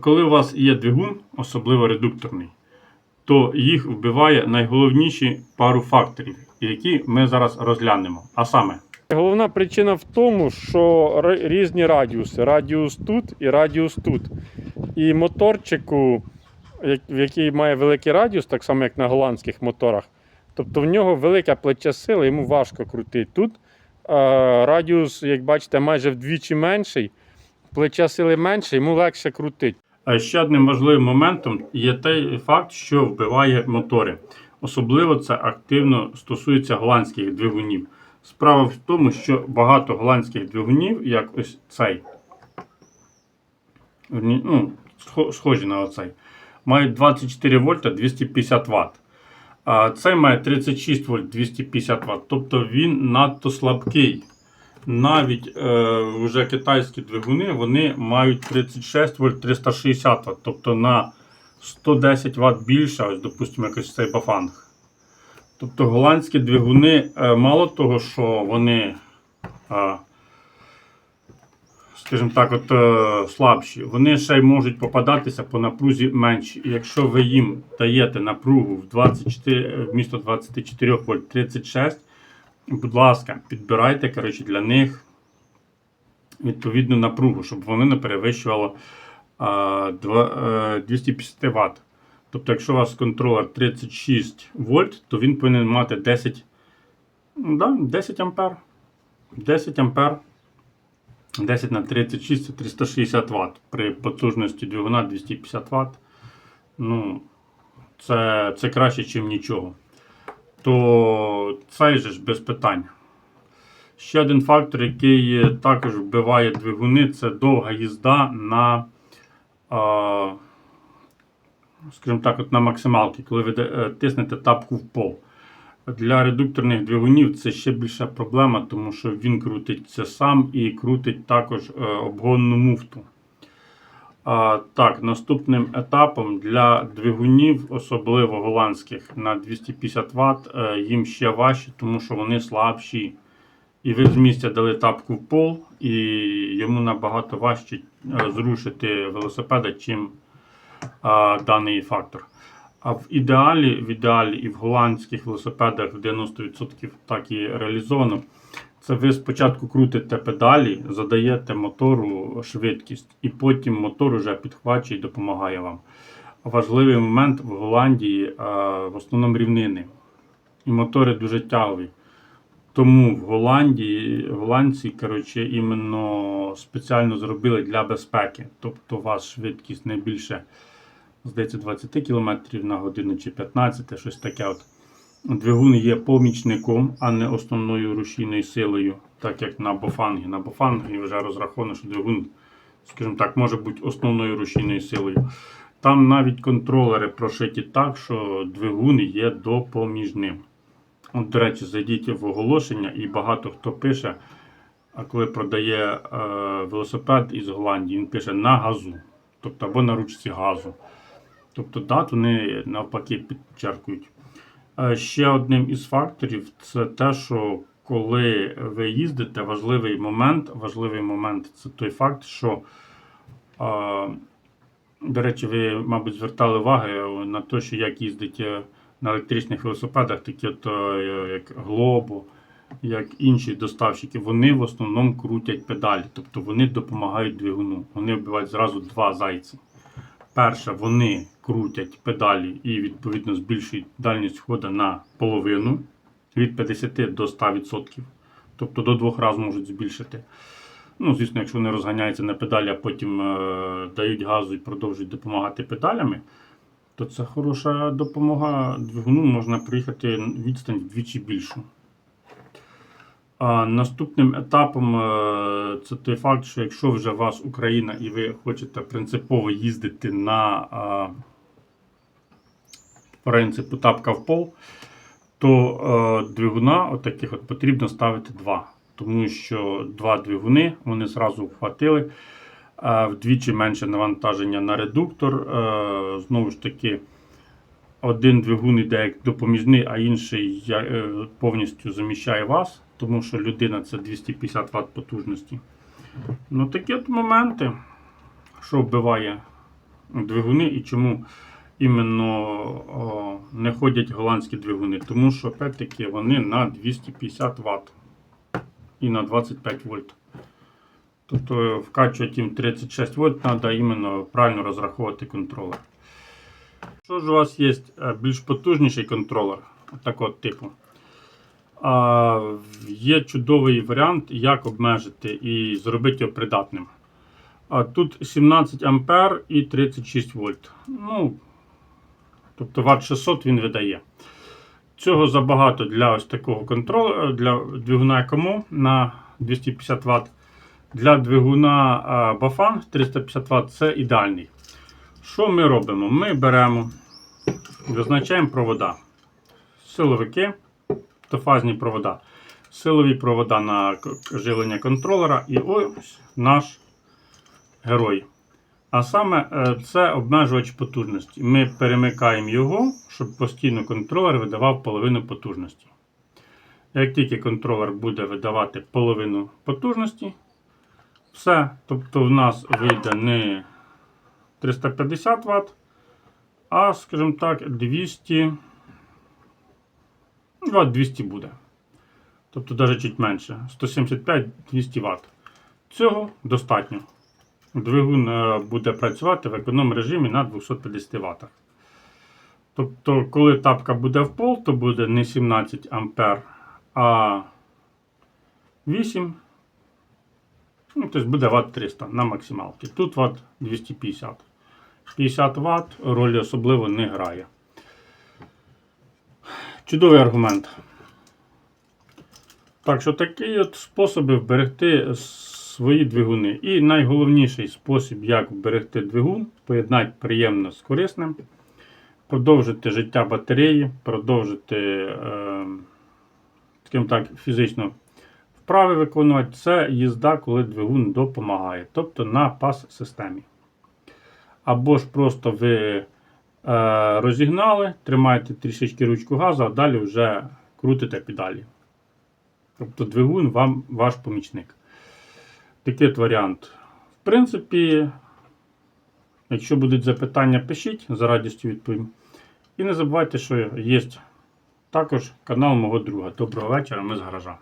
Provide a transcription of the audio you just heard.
Коли у вас є двигун, особливо редукторний, то їх вбиває найголовніші пару факторів, які ми зараз розглянемо. А саме, Головна причина в тому, що різні радіуси. Радіус тут і радіус тут. І моторчику, який має великий радіус, так само як на голландських моторах, тобто в нього велике плече сили, йому важко крутити. Тут радіус, як бачите, майже вдвічі менший, плече сили менше, йому легше крутити. А ще одним важливим моментом є той факт, що вбиває мотори. Особливо це активно стосується голландських двигунів. Справа в тому, що багато голландських двигунів, як ось цей, ну, схожі на оцей, мають 24 вольта 250 Вт. А цей має 36 вольт 250 Вт. Тобто він надто слабкий. Навіть е, вже китайські двигуни вони мають 36 вольт 360 Вт. Тобто на 110 Вт більше, ось, допустимо, якось цей бафанг. Тобто голландські двигуни, е, мало того, що вони, е, скажімо так, от, е, слабші, вони ще й можуть попадатися по напрузі менші. І якщо ви їм даєте напругу в 24, вмісто 24 вольт 36, будь ласка, підбирайте коротше, для них відповідну напругу, щоб вони не перевищувало а, два- е, 250 Вт. Тобто, якщо у вас контролер 36 вольт, то він повинен мати 10, ну, да, 10 ампер. 10 ампер. 10 на 36 це 360 Вт. При потужності двигуна 250 Вт. Ну, це, це краще, ніж нічого. То цей ж без питань. Ще один фактор, який також вбиває двигуни, це довга їзда на, скажімо так, от на максималки, коли ви е, тиснете тапку в пол. Для редукторних двигунів це ще більша проблема, тому що він крутиться сам і крутить також е, обгонну муфту. Так, наступним етапом для двигунів, особливо голландських на 250 Вт, е, їм ще важче, тому що вони слабші. І ви з місця дали тапку в пол, і йому набагато важче е, зрушити велосипеда, чим а, даний фактор. А в ідеалі, в ідеалі і в голландських велосипедах в 90% так і реалізовано. Це ви спочатку крутите педалі, задаєте мотору швидкість, і потім мотор уже підхвачує і допомагає вам. Важливий момент в Голландії а, в основному рівнини. І мотори дуже тягові. Тому в Голландії голландці коротше, іменно спеціально зробили для безпеки. Тобто у вас швидкість не більше здається, 20 км на годину чи 15, щось таке. От. Двигун є помічником, а не основною рушійною силою, так як на бофангі. На бофангі вже розраховано, що двигун, скажімо так, може бути основною рушійною силою. Там навіть контролери прошиті так, що двигун є допоміжним. От, до речі, зайдіть в оголошення, і багато хто пише, а коли продає е, велосипед із Голландії, він пише на газу, тобто або на ручці газу. Тобто дат вони навпаки підчеркують. Е, Ще одним із факторів це те, що коли ви їздите, важливий момент, важливий момент це той факт, що, е, до речі, ви, мабуть, звертали увагу на те, що як їздить е, на електричних велосипедах, такі от, як Globo, як інші доставщики, вони в основному крутять педалі, тобто вони допомагають двигуну. Вони вбивають зразу два зайці. Перше, вони крутять педалі і відповідно збільшують дальність ходу на половину від 50 до 100%. Тобто до двох разів можуть збільшити. Ну, звісно, якщо вони розганяються на педалі, а потім е, дають газу і продовжують допомагати педалями, то це хороша допомога двигуну, можна приїхати відстань вдвічі більшу. А наступним етапом е, це той факт, що якщо вже у вас Україна і ви хочете принципово їздити на принципу тапка в пол, то е, двигуна отаких от потрібно ставити два. Тому що два двигуни вони зразу вхватили. е, Вдвічі менше навантаження на редуктор. Знову ж таки, один двигун йде як допоміжний, а інший я- е, повністю заміщає вас, тому що людина це 250 Вт потужності. Ну такі от моменти, що вбиває двигуни і чому іменно не ходять голландські двигуни. Тому що опять-таки вони на 250 Вт і на 25 вольт. Тобто вкачувати їм 36 вольт, треба іменно правильно розраховувати контролер. Що ж у вас є е, більш потужніший контролер такого типу? А, є чудовий варіант, як обмежити і зробити його придатним. А тут 17 ампер і 36 вольт. Ну, тобто Вт 600 він видає. Цього забагато для ось такого контролера, для двигуна ЕКОМО на 250 Вт. Для двигуна а, Bafan 350 Вт це ідеальний. Що ми робимо? Ми беремо, визначаємо провода. Силовики, автофазні провода. Силові провода на живлення контролера. І ось наш герой. А саме е, це обмежувач потужності. Ми перемикаємо його, щоб постійно контролер видавав половину потужності. Як тільки контролер буде видавати половину потужності, все. Тобто в нас вийде не 350 Вт, а, скажімо так, 200. Вт 200 буде. Тобто навіть чуть менше. 175-200 Вт. Цього достатньо. Двигун е, буде працювати в економ режимі на 250 Вт. Тобто, коли тапка буде в пол, то буде не 17 А, а 8. Ну, тобто буде Вт 300 на максималці. Тут Вт 250. 50 Вт ролі особливо не грає. Чудовий аргумент. Так що такі от способи вберегти свої двигуни. І найголовніший спосіб, як вберегти двигун, поєднати приємно з корисним, продовжити життя батареї, продовжити, е, так, фізично вправи виконувати, це їзда, коли двигун допомагає, тобто на пас-системі. Або ж просто ви е, розігнали, тримаєте трішечки ручку газу, а далі вже крутите педалі. Тобто двигун вам ваш помічник. Такий от варіант. В принципі, якщо будуть запитання, пишіть, за радістю відповім. І не забувайте, що є також канал мого друга. Доброго вечора, ми з гаража.